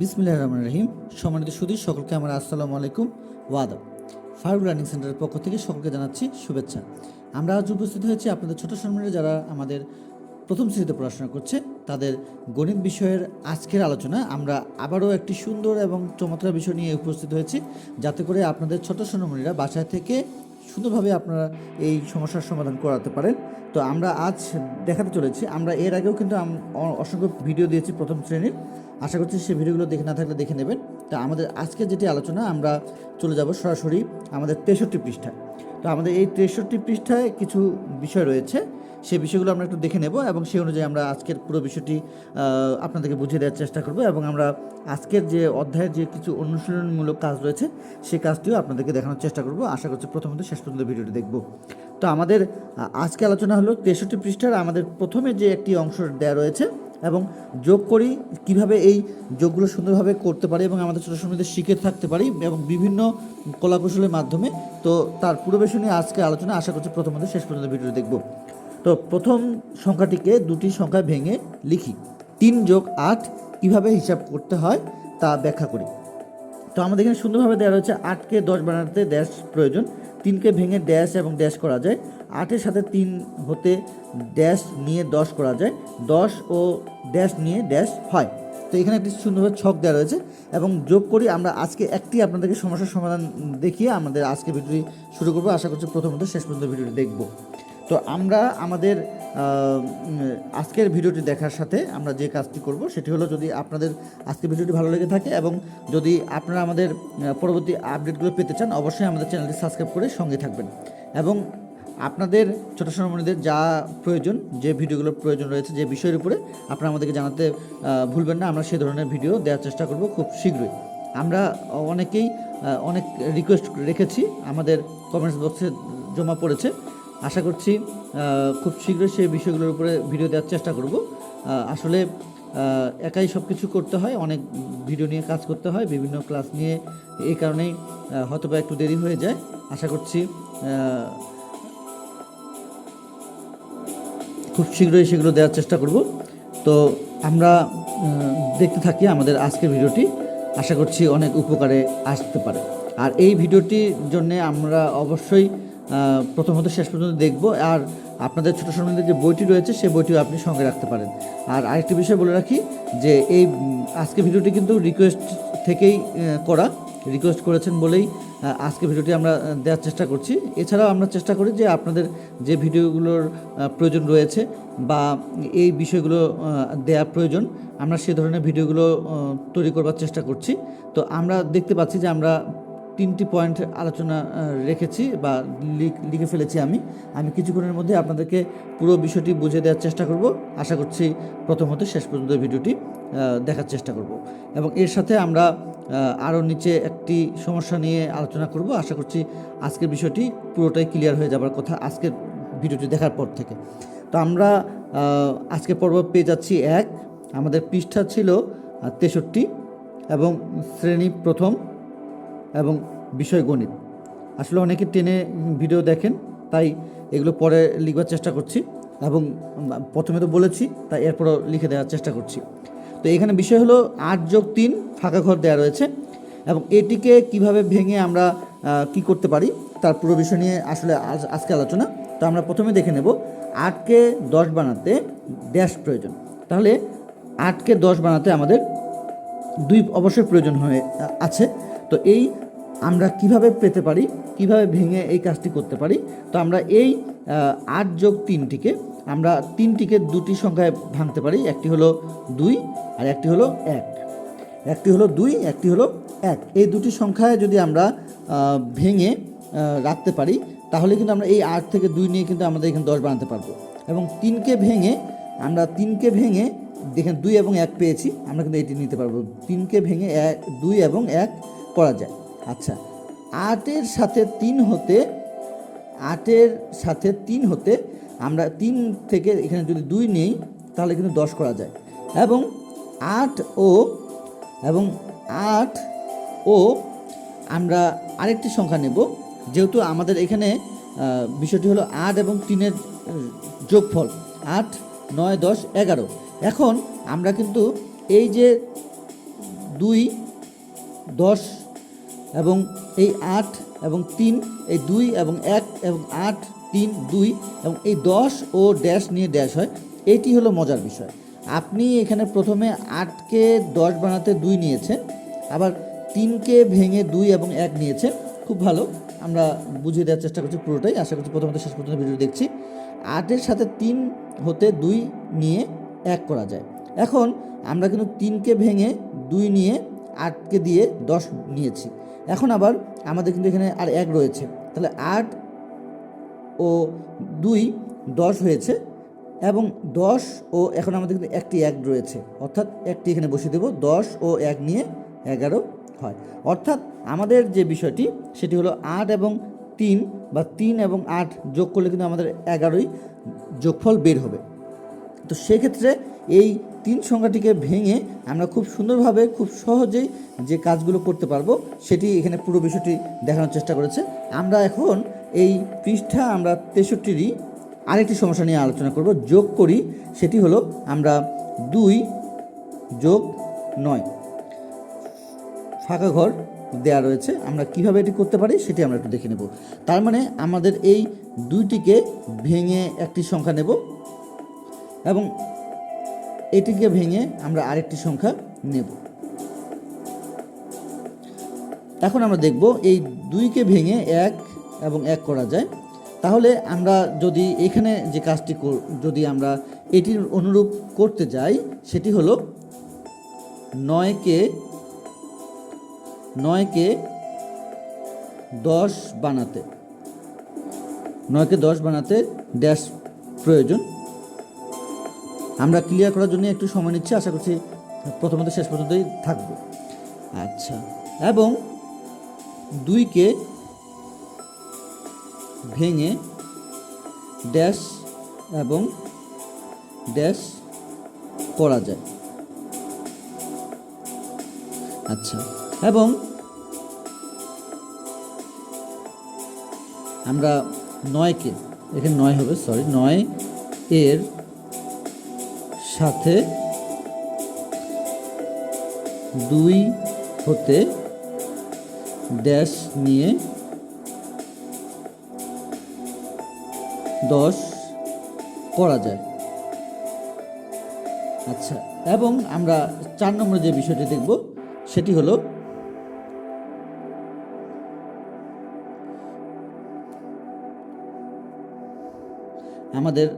বিসমিল্লাহ রহমান রহিম। সম্মানিত সুদী সকলকে আমার আসসালামু আলাইকুম ওয়াদব ফারুক লার্নিং সেন্টারের পক্ষ থেকে সকলকে জানাচ্ছি শুভেচ্ছা। আমরা আজ উপস্থিত হয়েছি আপনাদের ছোট সম্মানের যারা আমাদের প্রথম শ্রেণীতে পড়াশোনা করছে, তাদের গণিত বিষয়ের আজকের আলোচনা। আমরা আবারও একটি সুন্দর এবং চমৎকার বিষয় নিয়ে উপস্থিত হয়েছি, যাতে করে আপনাদের ছোট সোনামণিরা বাসায় থেকে সুন্দরভাবে আপনারা এই সমস্যার সমাধান করাতে পারেন। তো আমরা আজ দেখাতে চলেছি। আমরা এর আগেও কিন্তু অসংখ্য ভিডিও দিয়েছি প্রথম শ্রেণির। আশা করছি সেই ভিডিওগুলো দেখে না থাকলে দেখে নেবেন। তা আমাদের আজকে যেটি আলোচনা, আমরা চলে যাব সরাসরি আমাদের তেষট্টি পৃষ্ঠায়। তো আমাদের এই তেষট্টি পৃষ্ঠায় কিছু বিষয় রয়েছে। সেই বিষয়গুলো আমরা একটু দেখে নেব এবং সেই অনুযায়ী আমরা আজকের পুরো বিষয়টি আপনাদেরকে বুঝিয়ে দেওয়ার চেষ্টা করব এবং আমরা আজকের যে অধ্যায়ের যে কিছু অনুশীলনমূলক কাজ রয়েছে, সেই কাজটিও আপনাদেরকে দেখানোর চেষ্টা করব। আশা করছি প্রথমত শেষ পর্যন্ত ভিডিওটি দেখব। তো আমাদের আজকে আলোচনা হলো তেষট্টি পৃষ্ঠার আমাদের প্রথমে যে একটি অংশ দেওয়া রয়েছে এবং যোগ করি কীভাবে এই যোগগুলো সুন্দরভাবে করতে পারি এবং আমাদের ছোটো সময়দের শিখে থাকতে পারি এবং বিভিন্ন কলাকৌশলের মাধ্যমে। তো তার পূর্ববেশ নিয়ে আজকে আলোচনা, আশা করছি প্রথমত শেষ পর্যন্ত ভিডিওটি দেখব। তো প্রথম সংখ্যাটিকে দুটি সংখ্যায় ভেঙে লিখি। তিন যোগ আট, কীভাবে হিসাব করতে হয় তা ব্যাখ্যা করি। তো আমাদের এখানে সুন্দরভাবে দেওয়া রয়েছে, আটকে দশ বানাতে ড্যাশ প্রয়োজন। তিনকে ভেঙে ড্যাশ এবং ড্যাশ করা যায়। আটের সাথে তিন হতে ড্যাশ নিয়ে দশ করা যায়। দশ ও ড্যাশ নিয়ে ড্যাশ হয়। তো এখানে একটি সুন্দরভাবে ছক দেওয়া রয়েছে এবং যোগ করি আমরা আজকে একটি আপনাদেরকে সমস্যার সমাধান দেখিয়ে আমাদের আজকে ভিডিওটি শুরু করব। আশা করছি প্রথমত শেষ পর্যন্ত ভিডিওটি দেখব। তো আমরা আমাদের আজকের ভিডিওটি দেখার সাথে আমরা যে কাজটি করব সেটি হলো যদি আপনাদের আজকের ভিডিওটি ভালো লেগে থাকে এবং যদি আপনারা আমাদের পরবর্তী আপডেটগুলো পেতে চান, অবশ্যই আমাদের চ্যানেলটি সাবস্ক্রাইব করে সঙ্গে থাকবেন। এবং আপনাদের, ছোটো সোনামণিদের যা প্রয়োজন, যে ভিডিওগুলোর প্রয়োজন রয়েছে, যে বিষয়ের উপরে আপনারা আমাদেরকে জানাতে ভুলবেন না, আমরা সে ধরনের ভিডিও দেওয়ার চেষ্টা করব খুব শীঘ্রই। আমরা অনেকেই অনেক রিকোয়েস্ট রেখেছি, আমাদের কমেন্টস বক্সে জমা পড়েছে। আশা করছি খুব শীঘ্রই সেই বিষয়গুলোর উপরে ভিডিও দেওয়ার চেষ্টা করব। আসলে একাই সব কিছু করতে হয়, অনেক ভিডিও নিয়ে কাজ করতে হয়, বিভিন্ন ক্লাস নিয়ে এই কারণেই হয়তো বা একটু দেরি হয়ে যায়। আশা করছি খুব শীঘ্রই সেগুলো দেওয়ার চেষ্টা করব। তো আমরা দেখতে থাকি আমাদের আজকের ভিডিওটি আশা করছি অনেক উপকারে আসতে পারে। আর এই ভিডিওটির জন্য আমরা অবশ্যই আহ, প্রথমত শেষ পর্যন্ত দেখব। আর আপনাদের ছোটো সম্বন্ধে যে বইটি রয়েছে সেই বইটিও আপনি সঙ্গে রাখতে পারেন। আর আরেকটি বিষয় বলে রাখি যে এই আজকে ভিডিওটি কিন্তু রিকোয়েস্ট থেকেই করা। রিকোয়েস্ট করেছেন বলেই আজকে ভিডিওটি আমরা দেওয়ার চেষ্টা করছি। এছাড়াও আমরা চেষ্টা করি যে আপনাদের যে ভিডিওগুলোর প্রয়োজন রয়েছে বা এই বিষয়গুলো দেওয়া প্রয়োজন আমরা সে ধরনের ভিডিওগুলো তৈরি করবার চেষ্টা করছি। তো আমরা দেখতে পাচ্ছি যে আমরা তিনটি পয়েন্ট আলোচনা রেখেছি বা লিখ- ফেলেছি আমি। আমি কিছুক্ষণের মধ্যে আপনাদেরকে পুরো বিষয়টি বুঝিয়ে দেওয়ার চেষ্টা করব। আশা করছি প্রথমত শেষ পর্যন্ত ভিডিওটি দেখার চেষ্টা করব। এবং এর সাথে আমরা আরও নিচে একটি সমস্যা নিয়ে আলোচনা করব। আশা করছি আজকের বিষয়টি পুরোটাই ক্লিয়ার হয়ে যাবার কথা আজকের ভিডিওটি দেখার পর থেকে। তো আমরা আজকে পর্ব পেয়ে যাচ্ছি এক। আমাদের পৃষ্ঠা ছিল তেষট্টি এবং শ্রেণি প্রথম। এবং বিষয় গণিত। আসলে অনেকে টেনে ভিডিও দেখেন, তাই এগুলো পরে লিখবার চেষ্টা করছি এবং প্রথমে তো বলেছি, তাই এরপরও লিখে দেওয়ার চেষ্টা করছি। তো এখানে বিষয় হলো আট যোগ তিন ফাঁকা ঘর দেওয়া রয়েছে এবং এটিকে কীভাবে ভেঙে আমরা কি করতে পারি, তার পুরো বিষয় নিয়ে আসলে আজ- আজকে আলোচনা। তো আমরা প্রথমে দেখে নেব, আটকে দশ বানাতে ড্যাশ প্রয়োজন। তাহলে আটকে দশ বানাতে আমাদের দুই অবশ্যই প্রয়োজন হয়ে আছে। তো এই আমরা কীভাবে পেতে পারি, কীভাবে ভেঙে এই কাজটি করতে পারি, তো আমরা এই আট যোগ তিনটিকে আমরা তিনটিকে দুটি সংখ্যায় ভাঙতে পারি, একটি হলো দুই আর একটি হলো এক। একটি হলো দুই, একটি হলো এক। এই দুটি সংখ্যায় যদি আমরা ভেঙে রাখতে পারি, তাহলে কিন্তু আমরা এই আট থেকে দুই নিয়ে কিন্তু আমাদের এখানে দশ বানাতে পারব। এবং তিনকে ভেঙে আমরা তিনকে ভেঙে দেখেন দুই এবং এক পেয়েছি, আমরা কিন্তু এটি নিতে পারব। তিনকে ভেঙে এক, দুই এবং এক করা যায়। আচ্ছা আটের সাথে তিন হতে, আটের সাথে তিন হতে আমরা তিন থেকে এখানে যদি দুই নেই, তাহলে কিন্তু দশ করা যায়। এবং আট ও, এবং আট ও আমরা আরেকটি সংখ্যা নেব, যেহেতু আমাদের এখানে বিষয়টি হলো আট এবং তিনের যোগফল। আট, নয়, দশ, এগারো। এখন আমরা কিন্তু এই যে দুই, দশ এবং এই আট এবং তিন, এই দুই এবং এক এবং আট, তিন, দুই এবং এই দশ ও ড্যাশ নিয়ে ড্যাশ হয়। এটি হলো মজার বিষয়। আপনি এখানে প্রথমে আটকে দশ বানাতে দুই নিয়েছেন, আবার তিনকে ভেঙে দুই এবং এক নিয়েছেন। খুব ভালো, আমরা বুঝিয়ে দেওয়ার চেষ্টা করছি পুরোটাই। আশা করছি প্রথমত শেষ পর্যন্ত ভিডিও দেখছি। আটের সাথে তিন হতে দুই নিয়ে এক করা যায়। এখন আমরা কিন্তু তিনকে ভেঙে দুই নিয়ে আটকে দিয়ে দশ নিয়েছি। এখন আবার আমাদের কিন্তু এখানে আর এক রয়েছে। তাহলে আট ও দুই দশ হয়েছে এবং দশ ও এখন আমাদের কিন্তু একটি এক রয়েছে। অর্থাৎ একটি এখানে বসিয়ে দেব। দশ ও এক নিয়ে এগারো হয়। অর্থাৎ আমাদের যে বিষয়টি, সেটি হলো আট এবং তিন বা তিন এবং আট যোগ করলে কিন্তু আমাদের এগারোই যোগফল বের হবে। তো সেক্ষেত্রে এই তিন সংখ্যাটিকে ভেঙে আমরা খুব সুন্দরভাবে, খুব সহজেই যে কাজগুলো করতে পারব, সেটি এখানে পুরো বিষয়টি দেখানোর চেষ্টা করেছে। আমরা এখন এই পৃষ্ঠা আমরা তেষট্টিরই আরেকটি সমস্যা নিয়ে আলোচনা করব, যোগ করি, সেটি হলো আমরা দুই যোগ নয়। ফাঁকা ঘর দেয়া রয়েছে, আমরা কীভাবে এটি করতে পারি সেটি আমরা একটু দেখে নেব। তার মানে আমাদের এই দুইটিকে ভেঙে একটি সংখ্যা নেব এবং এটিকে ভেঙে আমরা আরেকটি সংখ্যা নেব। এখন আমরা দেখব এই দুইকে ভেঙে এক এবং এক করা যায়। তাহলে আমরা যদি এখানে যে কাজটি যদি আমরা এটির অনুরূপ করতে যাই, সেটি হলো নয়কে নয়কে দশ বানাতে। নয়কে দশ বানাতে ড্যাশ প্রয়োজন। আমরা ক্লিয়ার করার জন্য একটু সময় নিচ্ছি আশা করছি প্রথমত শেষ পর্যন্তই থাকব। আচ্ছা। এবং দুইকে ভেঙে ড্যাশ এবং ড্যাশ করা যায়। আচ্ছা এবং আমরা নয়কে এখানে নয় হবে সরি নয় এর সাথে দুই হতে ড্যাশ নিয়ে দশ করা যায়। আচ্ছা এবং আমরা চার নম্বরে যে বিষয়টি দেখব, সেটি হলো আমাদের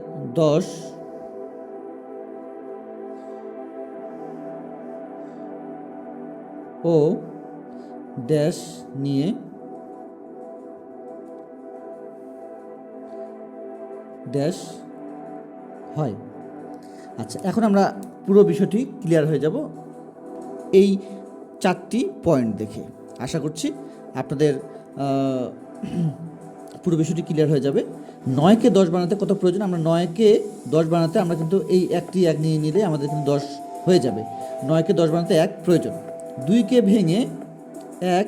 দশ ও ড্যাশ নিয়ে ড্যাশ হয়। আচ্ছা এখন আমরা পুরো বিষয়টি ক্লিয়ার হয়ে যাব। এই চারটি পয়েন্ট দেখে। আশা করছি আপনাদের পুরো বিষয়টি ক্লিয়ার হয়ে যাবে। নয়কে দশ বানাতে কত প্রয়োজন? আমরা নয়কে দশ বানাতে আমরা কিন্তু এই একটি এক নিয়ে নিলে আমাদের কিন্তু দশ হয়ে যাবে। নয়কে দশ বানাতে এক প্রয়োজন। দুইকে ভেঙে এক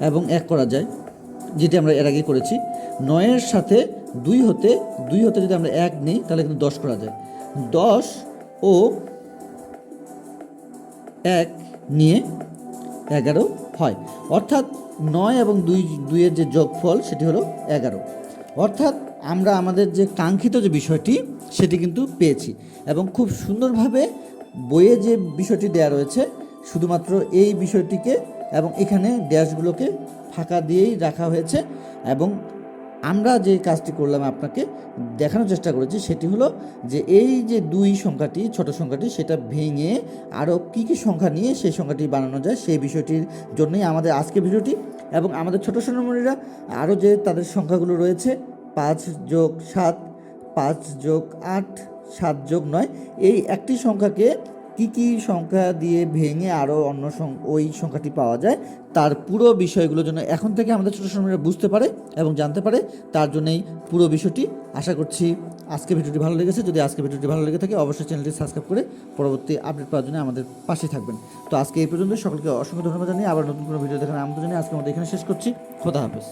এবং এক করা যায়, যেটি আমরা এর আগে করেছি। নয়ের সাথে দুই হতে দুই হতে যদি আমরা এক নিই, তাহলে কিন্তু দশ করা যায়। দশ ও এক নিয়ে এগারো হয়। অর্থাৎ নয় এবং দুই, দুইয়ের যে যোগফল, সেটি হলো এগারো। অর্থাৎ আমরা আমাদের যে কাঙ্ক্ষিত যে বিষয়টি, সেটি কিন্তু পেয়েছি। এবং খুব সুন্দরভাবে বইয়ে যে বিষয়টি দেয়া রয়েছে শুধুমাত্র এই বিষয়টিকে এবং এখানে ড্যাশগুলোকে ফাঁকা দিয়েই রাখা হয়েছে এবং আমরা যে কাজটি করলাম আপনাকে দেখানোর চেষ্টা করেছি সেটি হলো যে এই যে দুই সংখ্যাটি, ছোট সংখ্যাটি, সেটা ভেঙে আরও কী কী সংখ্যা নিয়ে সেই সংখ্যাটি বানানো যায় সেই বিষয়টির জন্যই আমাদের আজকে ভিডিওটি এবং আমাদের ছোটো সোনামণিরা আরও যে তাদের সংখ্যাগুলো রয়েছে, পাঁচ যোগ সাত, পাঁচ যোগ আট, সাত যোগ নয়, এই একটি সংখ্যাকে কি কি সংখ্যা দিয়ে ভেঙে আরও অন্য ওই সংখ্যাটি পাওয়া যায়, তার পুরো বিষয়গুলো যেন এখন থেকে আমাদের ছোটো সময়রা বুঝতে পারে এবং জানতে পারে, তার জন্যই পুরো বিষয়টি আশা করছি আজকে ভিডিওটি ভালো লেগেছে। যদি আজকে ভিডিওটি ভালো লেগে থাকে, অবশ্যই চ্যানেলটি সাবস্ক্রাইব করে পরবর্তী আপডেট পাওয়ার জন্য আমাদের পাশে থাকবেন। তো আজকে এই পর্যন্ত সকলকে অসংখ্য ধন্যবাদ জানিয়ে আবার নতুন কোনো ভিডিও দেখার আমন্ত্রণ জানিয়ে আজকে আমাদের এখানে শেষ করছি। খোদা হাফেজ।